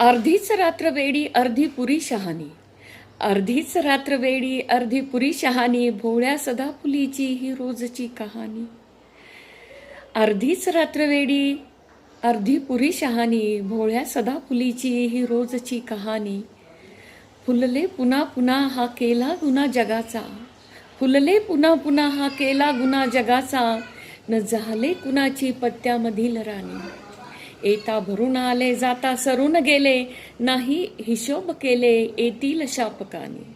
अर्धीच रात्र वेडी अर्धी पुरी शहाणी. अर्धीच रात्र वेडी अर्धी पुरी शहाणी भोळ्या सदाफुलीची ही रोजची कहाणी. अर्धीच रात्र वेडी अर्धी पुरी शहाणी भोळ्या सदाफुलीची ही रोजची कहाणी. फुलले पुन्हा पुन्हा हा केला गुन्हा जगाचा. फुलले पुन्हा पुन्हा हा केला गुन्हा जगाचा. न झाले कुणाची पत्त्यामधील राणी. येता भरून आले जाता सरून गेले नाही हिशोब केले येतील शापकाने.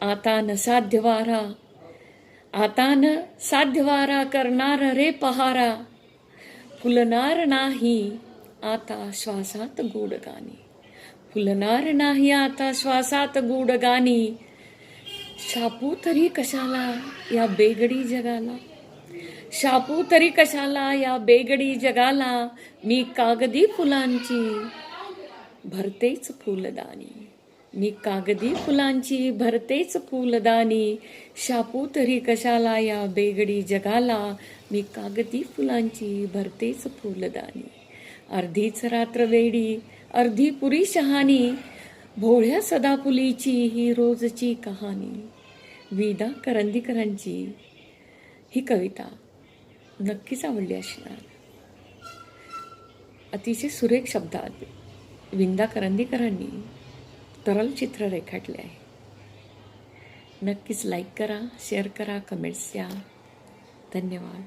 आता न साध्यवारा आता न साध्यवारा करणार रे पहारा. फुलणार नाही आता श्वासात गोड गाणी फुलणार नाही आता श्वासात गोड गाणी शापू तरी कशाला या बेगडी जगाला? शापू तरी कशाला या बेगडी जगाला? मी कागदी फुलांची भरतेच फुलदानी. मी कागदी फुलांची भरतेच फुलदानी. शापू तरी कशाला या बेगडी जगाला? मी कागदी फुलांची भरतेच फुलदानी. अर्धीच रात्र वेडी अर्धी पुरी शहाणी. भोळ्या सदाफुलीची ही रोजची कहाणी. विदा करंदीकरांची. ही कविता नक्कीच आवडली असणार. अतिशय सुरेख शब्दात विंदा करंदीकरांनी तरल चित्र रेखाटले आहे. नक्कीच लाईक करा शेअर करा कमेंट्स द्या. धन्यवाद.